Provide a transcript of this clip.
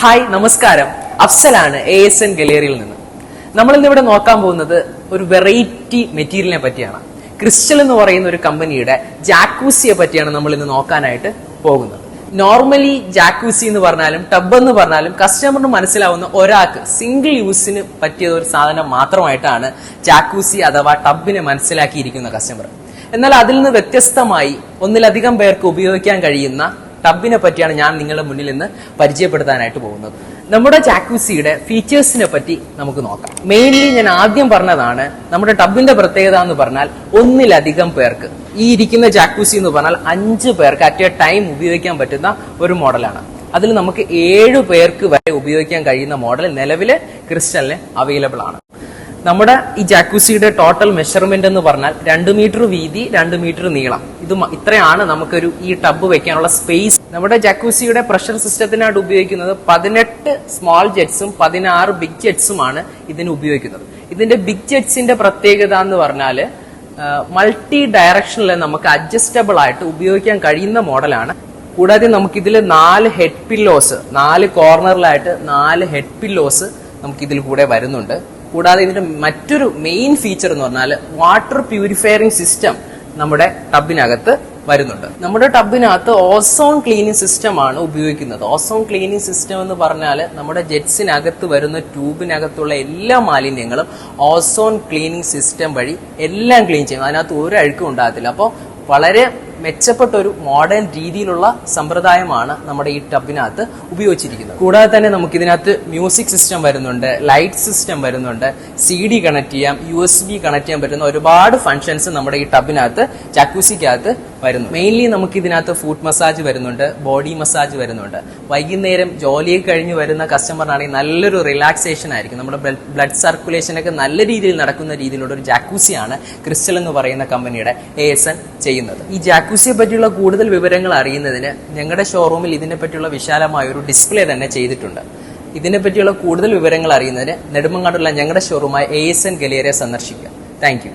Hi നമസ്കാരം. അഫ്സലാണ് A S N ഗലേറിയിൽ നിന്ന്. നമ്മൾ ഇന്നിവിടെ നോക്കാൻ പോകുന്നത് ഒരു വെറൈറ്റി മെറ്റീരിയലിനെ പറ്റിയാണ്. ക്രിസ്റ്റൽ എന്ന് പറയുന്ന ഒരു കമ്പനിയുടെ ജാക്കൂസിയെ പറ്റിയാണ് നമ്മൾ ഇന്ന് നോക്കാനായിട്ട് പോകുന്നത്. നോർമലി ജാക്കൂസി എന്ന് പറഞ്ഞാലും ടബ് എന്ന് പറഞ്ഞാലും കസ്റ്റമറിന് മനസ്സിലാവുന്ന ഒരാൾക്ക് സിംഗിൾ യൂസിന് പറ്റിയ ഒരു സാധനം മാത്രമായിട്ടാണ് ജാക്കൂസി അഥവാ ടബിനെ മനസ്സിലാക്കിയിരിക്കുന്ന കസ്റ്റമർ എന്നാൽ അതിൽ നിന്ന് വ്യത്യസ്തമായി ഒന്നിലധികം പേർക്ക് ഉപയോഗിക്കാൻ കഴിയുന്ന ടബിനെ പറ്റിയാണ് ഞാൻ നിങ്ങളുടെ മുന്നിൽ ഇന്ന് പരിചയപ്പെടുത്താനായിട്ട് പോകുന്നത്. നമ്മുടെ ജാക്യൂസിയുടെ ഫീച്ചേഴ്സിനെ പറ്റി നമുക്ക് നോക്കാം. മെയിൻലി ഞാൻ ആദ്യം പറഞ്ഞതാണ് നമ്മുടെ ടബിന്റെ പ്രത്യേകത എന്ന് പറഞ്ഞാൽ ഒന്നിലധികം പേർക്ക്. ഈ ഇരിക്കുന്ന ജാക്യൂസി എന്ന് പറഞ്ഞാൽ അഞ്ച് പേർക്ക് അറ്റ് എ ടൈം ഉപയോഗിക്കാൻ പറ്റുന്ന ഒരു മോഡലാണ്. അതിൽ നമുക്ക് ഏഴ് പേർക്ക് വരെ ഉപയോഗിക്കാൻ കഴിയുന്ന മോഡൽ നിലവിൽ ക്രിസ്റ്റലിന് അവൈലബിൾ ആണ്. നമ്മുടെ ഈ ജാക്കൂസിയുടെ ടോട്ടൽ മെഷർമെന്റ് എന്ന് പറഞ്ഞാൽ രണ്ട് മീറ്റർ വീതി രണ്ട് മീറ്റർ നീളം. ഇത് ഇത്രയാണ് നമുക്കൊരു ഈ ടബ് വെക്കാനുള്ള സ്പേസ് നമ്മുടെ ജാക്കൂസിയുടെ പ്രഷർ സിസ്റ്റത്തിനായിട്ട് ഉപയോഗിക്കുന്നത് പതിനെട്ട് സ്മോൾ ജെറ്റ്സും പതിനാറ് ബിഗ് ജെറ്റ്സുമാണ് ഇതിന് ഉപയോഗിക്കുന്നത്. ഇതിന്റെ ബിഗ് ജെറ്റ്സിന്റെ പ്രത്യേകത എന്ന് പറഞ്ഞാൽ മൾട്ടി ഡയറക്ഷനിൽ നമുക്ക് അഡ്ജസ്റ്റബിൾ ആയിട്ട് ഉപയോഗിക്കാൻ കഴിയുന്ന മോഡലാണ് കൂടാതെ നമുക്കിതിൽ നാല് ഹെഡ് പില്ലോസ് നാല് കോർണറിലായിട്ട് നാല് ഹെഡ് പില്ലോസ് നമുക്ക് ഇതിൽ കൂടെ വരുന്നുണ്ട്. കൂടാതെ ഇതിന്റെ മറ്റൊരു മെയിൻ ഫീച്ചർ എന്ന് പറഞ്ഞാൽ വാട്ടർ പ്യൂരിഫയറിംഗ് സിസ്റ്റം നമ്മുടെ ടബിനകത്ത് വരുന്നുണ്ട്. നമ്മുടെ ടബിനകത്ത് ഓസോൺ ക്ലീനിങ് സിസ്റ്റം ആണ് ഉപയോഗിക്കുന്നത്. ഓസോൺ ക്ലീനിങ് സിസ്റ്റം എന്ന് പറഞ്ഞാൽ നമ്മുടെ ജെറ്റ്സിനകത്ത് വരുന്ന ട്യൂബിനകത്തുള്ള എല്ലാ മാലിന്യങ്ങളും ഓസോൺ ക്ലീനിങ് സിസ്റ്റം വഴി എല്ലാം ക്ലീൻ ചെയ്യും അതിനകത്ത് ഒരു അഴുക്കും ഉണ്ടാകത്തില്ല. അപ്പോൾ വളരെ മെച്ചപ്പെട്ട ഒരു മോഡേൺ രീതിയിലുള്ള സമ്പ്രദായമാണ് നമ്മുടെ ഈ ടബിനകത്ത് ഉപയോഗിച്ചിരിക്കുന്നത്. കൂടാതെ തന്നെ നമുക്ക് ഇതിനകത്ത് മ്യൂസിക് സിസ്റ്റം വരുന്നുണ്ട് ലൈറ്റ് സിസ്റ്റം വരുന്നുണ്ട് സി ഡി കണക്ട് ചെയ്യാം യു എസ് ബി കണക്ട് ചെയ്യാൻ പറ്റുന്ന ഒരുപാട് ഫങ്ഷൻസ് നമ്മുടെ ഈ ടബിനകത്ത് ചാക്കൂസിക്കകത്ത് വരുന്നു. മെയിൻലി നമുക്ക് ഇതിനകത്ത് ഫുഡ് മസാജ് വരുന്നുണ്ട് ബോഡി മസാജ് വരുന്നുണ്ട്. വൈകുന്നേരം ജോലിയെ കഴിഞ്ഞ് വരുന്ന കസ്റ്റമറിനാണെങ്കിൽ നല്ലൊരു റിലാക്സേഷൻ ആയിരിക്കും. നമ്മുടെ ബ്ലഡ് സർക്കുലേഷൻ ഒക്കെ നല്ല രീതിയിൽ നടക്കുന്ന രീതിയിലുള്ള ഒരു ജാക്കൂസിയാണ് ക്രിസ്റ്റൽ എന്ന് പറയുന്ന കമ്പനിയുടെ എ എസ് എൻ ചെയ്യുന്നത്. ഈ ജാക്കൂസിയെ പറ്റിയുള്ള കൂടുതൽ വിവരങ്ങൾ അറിയുന്നതിന് ഞങ്ങളുടെ ഷോറൂമിൽ ഇതിനെ പറ്റിയുള്ള വിശാലമായ ഒരു ഡിസ്പ്ലേ തന്നെ ചെയ്തിട്ടുണ്ട്. ഇതിനെ പറ്റിയുള്ള കൂടുതൽ വിവരങ്ങൾ അറിയുന്നതിന് നെടുമങ്ങാടുള്ള ഞങ്ങളുടെ ഷോറൂമായ എ എസ് എൻ ഗലേറിയ സന്ദർശിക്കുക. താങ്ക്